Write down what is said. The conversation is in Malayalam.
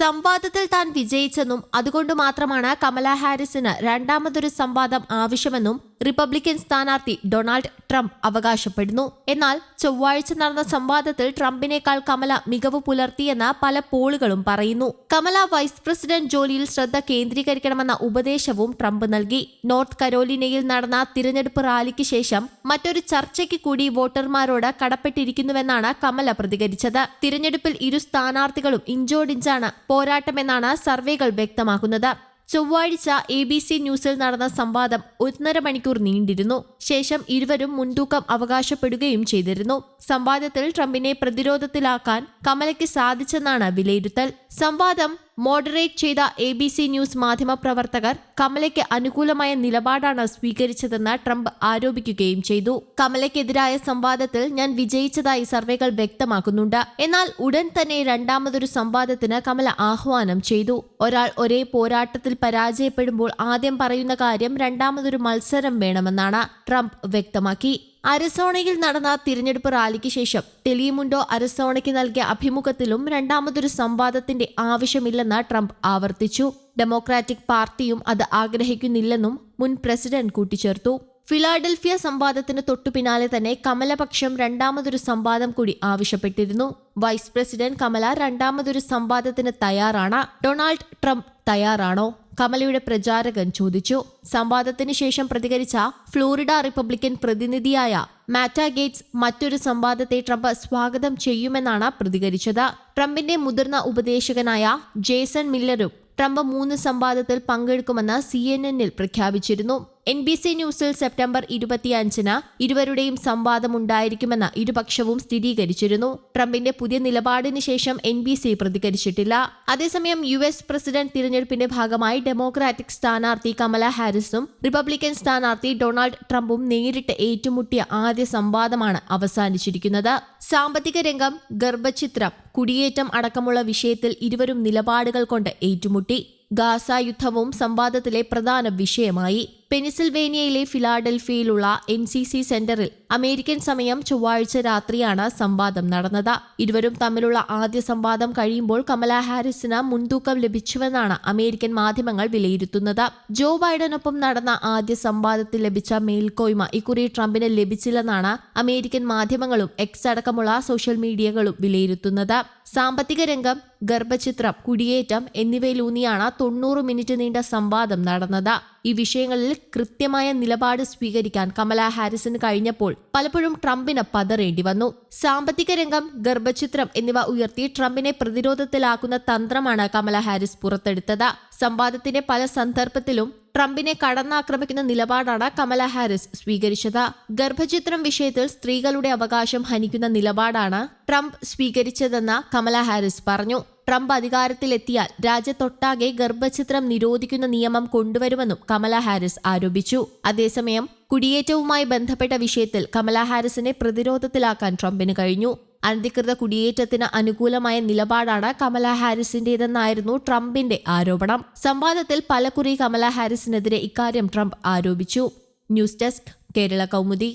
സംവാദത്തിൽ താൻ വിജയിച്ചെന്നും അതുകൊണ്ട് മാത്രമാണ് കമലാ ഹാരിസിന് രണ്ടാമതൊരു സംവാദം ആവശ്യമെന്നും റിപ്പബ്ലിക്കൻ സ്ഥാനാർത്ഥി ഡൊണാൾഡ് ട്രംപ് അവകാശപ്പെടുന്നു. എന്നാൽ ചൊവ്വാഴ്ച നടന്ന സംവാദത്തിൽ ട്രംപിനേക്കാൾ കമല മികവ് പുലർത്തിയെന്ന് പല പോളുകളും പറയുന്നു. കമല വൈസ് പ്രസിഡന്റ് ജോലിയിൽ ശ്രദ്ധ കേന്ദ്രീകരിക്കണമെന്ന ഉപദേശവും ട്രംപ് നൽകി. നോർത്ത് കരോലിനയിൽ നടന്ന തിരഞ്ഞെടുപ്പ് റാലിക്ക് ശേഷം മറ്റൊരു ചർച്ചയ്ക്ക് കൂടി വോട്ടർമാരോട് കടപ്പെട്ടിരിക്കുന്നുവെന്നാണ് കമല പ്രതികരിച്ചത്. തിരഞ്ഞെടുപ്പിൽ ഇരു സ്ഥാനാർത്ഥികളും ഇഞ്ചോടിഞ്ചാണ് പോരാട്ടമെന്നാണ് സർവേകൾ വ്യക്തമാക്കുന്നത്. ചൊവ്വാഴ്ച എ ബി സി ന്യൂസിൽ നടന്ന സംവാദം ഒന്നര മണിക്കൂർ നീണ്ടിരുന്നു. ശേഷം ഇരുവരും മുൻതൂക്കം അവകാശപ്പെടുകയും ചെയ്തിരുന്നു. സംവാദത്തിൽ ട്രംപിനെ പ്രതിരോധത്തിലാക്കാൻ കമലയ്ക്ക് സാധിച്ചെന്നാണ് വിലയിരുത്തൽ. സംവാദം മോഡറേറ്റ് ചെയ്ത എ ബി സി ന്യൂസ് മാധ്യമപ്രവർത്തകർ കമലയ്ക്ക് അനുകൂലമായ നിലപാടാണ് സ്വീകരിച്ചതെന്ന് ട്രംപ് ആരോപിക്കുകയും ചെയ്തു. കമലയ്ക്കെതിരായ സംവാദത്തിൽ ഞാൻ വിജയിച്ചതായി സർവേകൾ വ്യക്തമാക്കുന്നുണ്ട്. എന്നാൽ ഉടൻ തന്നെ രണ്ടാമതൊരു സംവാദത്തിന് കമല ആഹ്വാനം ചെയ്തു. ഒരാൾ ഒരേ പോരാട്ടത്തിൽ പരാജയപ്പെടുമ്പോൾ ആദ്യം പറയുന്ന കാര്യം രണ്ടാമതൊരു മത്സരം വേണമെന്നാണ് ട്രംപ് വ്യക്തമാക്കി. അരിസോണയിൽ നടന്ന തിരഞ്ഞെടുപ്പ് റാലിക്ക് ശേഷം ടെലിമുണ്ടോ അരിസോണയ്ക്ക് നൽകിയ അഭിമുഖത്തിലും രണ്ടാമതൊരു സംവാദത്തിന്റെ ആവശ്യമില്ലെന്ന് ട്രംപ് ആവർത്തിച്ചു. ഡെമോക്രാറ്റിക് പാർട്ടിയും അത് ആഗ്രഹിക്കുന്നില്ലെന്നും മുൻ പ്രസിഡന്റ് കൂട്ടിച്ചേർത്തു. ഫിലാഡൽഫിയ സംവാദത്തിന് തൊട്ടുപിന്നാലെ തന്നെ കമലപക്ഷം രണ്ടാമതൊരു സംവാദം കൂടി ആവശ്യപ്പെട്ടിരുന്നു. വൈസ് പ്രസിഡന്റ് കമല രണ്ടാമതൊരു സംവാദത്തിന് തയ്യാറാണ്. ഡൊണാൾഡ് ട്രംപ് തയ്യാറാണോ? കമലയുടെ പ്രചാരകൻ ചോദിച്ചു. സംവാദത്തിന് ശേഷം പ്രതികരിച്ച ഫ്ലോറിഡ റിപ്പബ്ലിക്കൻ പ്രതിനിധിയായ മാറ്റ ഗേറ്റ്സ് മറ്റൊരു സംവാദത്തെ ട്രംപ് സ്വാഗതം ചെയ്യുമെന്നാണ് പ്രതികരിച്ചത്. ട്രംപിന്റെ മുതിർന്ന ഉപദേശകനായ ജേസൺ മില്ലറും ട്രംപ് മൂന്ന് സംവാദത്തിൽ പങ്കെടുക്കുമെന്ന് സി എൻ എന്നിൽ പ്രഖ്യാപിച്ചിരുന്നു. എൻ ബി സി ന്യൂസിൽ സെപ്റ്റംബർ ഇരുപത്തിയഞ്ചിന് ഇരുവരുടെയും സംവാദമുണ്ടായിരിക്കുമെന്ന് ഇരുപക്ഷവും സ്ഥിരീകരിച്ചിരുന്നു. ട്രംപിന്റെ പുതിയ നിലപാടിന് ശേഷം എൻ ബി സി പ്രതികരിച്ചിട്ടില്ല. അതേസമയം യു എസ് പ്രസിഡന്റ് തിരഞ്ഞെടുപ്പിന്റെ ഭാഗമായി ഡെമോക്രാറ്റിക് സ്ഥാനാർത്ഥി കമല ഹാരിസും റിപ്പബ്ലിക്കൻ സ്ഥാനാർത്ഥി ഡൊണാൾഡ് ട്രംപും നേരിട്ട് ഏറ്റുമുട്ടിയ ആദ്യ സംവാദമാണ് അവസാനിച്ചിരിക്കുന്നത്. സാമ്പത്തിക രംഗം ഗർഭചിത്രം കുടിയേറ്റം അടക്കമുള്ള വിഷയത്തിൽ ഇരുവരും നിലപാടുകൾ കൊണ്ട് ഏറ്റുമുട്ടി. ഗാസ യുദ്ധവും സംവാദത്തിലെ പ്രധാന വിഷയമായി. പെനിസിൽവേനിയയിലെ ഫിലാഡൽഫിയയിലുള്ള എൻ സി സി സെന്ററിൽ അമേരിക്കൻ സമയം ചൊവ്വാഴ്ച രാത്രിയാണ് സംവാദം നടന്നത്. ഇരുവരും തമ്മിലുള്ള ആദ്യ സംവാദം കഴിയുമ്പോൾ കമല ഹാരിസിന് മുൻതൂക്കം ലഭിച്ചുവെന്നാണ് അമേരിക്കൻ മാധ്യമങ്ങൾ വിലയിരുത്തുന്നത്. ജോ ബൈഡനൊപ്പം നടന്ന ആദ്യ സംവാദത്തിൽ ലഭിച്ച മേൽക്കോയ്മ ഇക്കുറി ട്രംപിന് ലഭിച്ചില്ലെന്നാണ് അമേരിക്കൻ മാധ്യമങ്ങളും എക്സ് അടക്കമുള്ള സോഷ്യൽ മീഡിയകളും വിലയിരുത്തുന്നത്. സാമ്പത്തിക രംഗം ഗർഭചിത്രം കുടിയേറ്റം എന്നിവയിലൂന്നിയാണ് തൊണ്ണൂറ് മിനിറ്റ് നീണ്ട സംവാദം നടന്നത്. ഈ വിഷയങ്ങളിൽ കൃത്യമായ നിലപാട് സ്വീകരിക്കാൻ കമല ഹാരിസിന് കഴിഞ്ഞപ്പോൾ പലപ്പോഴും ട്രംപിന് പതറേണ്ടി വന്നു. സാമ്പത്തിക രംഗം ഗർഭചിത്രം എന്നിവ ഉയർത്തി ട്രംപിനെ പ്രതിരോധത്തിലാക്കുന്ന തന്ത്രമാണ് കമല ഹാരിസ് പുറത്തെടുത്തത്. സംവാദത്തിന്റെ പല സന്ദർഭത്തിലും ട്രംപിനെ കടന്നാക്രമിക്കുന്ന നിലപാടാണ് കമല ഹാരിസ് സ്വീകരിച്ചത്. ഗർഭചിത്രം വിഷയത്തിൽ സ്ത്രീകളുടെ അവകാശം ഹനിക്കുന്ന നിലപാടാണ് ട്രംപ് സ്വീകരിച്ചതെന്ന് കമല ഹാരിസ് പറഞ്ഞു. ട്രംപ് അധികാരത്തിലെത്തിയാൽ രാജ്യത്തൊട്ടാകെ ഗർഭചിത്രം നിരോധിക്കുന്ന നിയമം കൊണ്ടുവരുമെന്നും കമല ഹാരിസ് ആരോപിച്ചു. അതേസമയം കുടിയേറ്റവുമായി ബന്ധപ്പെട്ട വിഷയത്തിൽ കമല ഹാരിസിനെ പ്രതിരോധത്തിലാക്കാൻ ട്രംപിന് കഴിഞ്ഞു. അനധികൃത കുടിയേറ്റത്തിന് അനുകൂലമായ നിലപാടാണ് കമല ഹാരിസിന്റേതെന്നായിരുന്നു ട്രംപിന്റെ ആരോപണം. സംവാദത്തിൽ പലകുറി കമല ഹാരിസിനെതിരെ ഇക്കാര്യം ട്രംപ് ആരോപിച്ചു. News desk Kerala Kaumudi.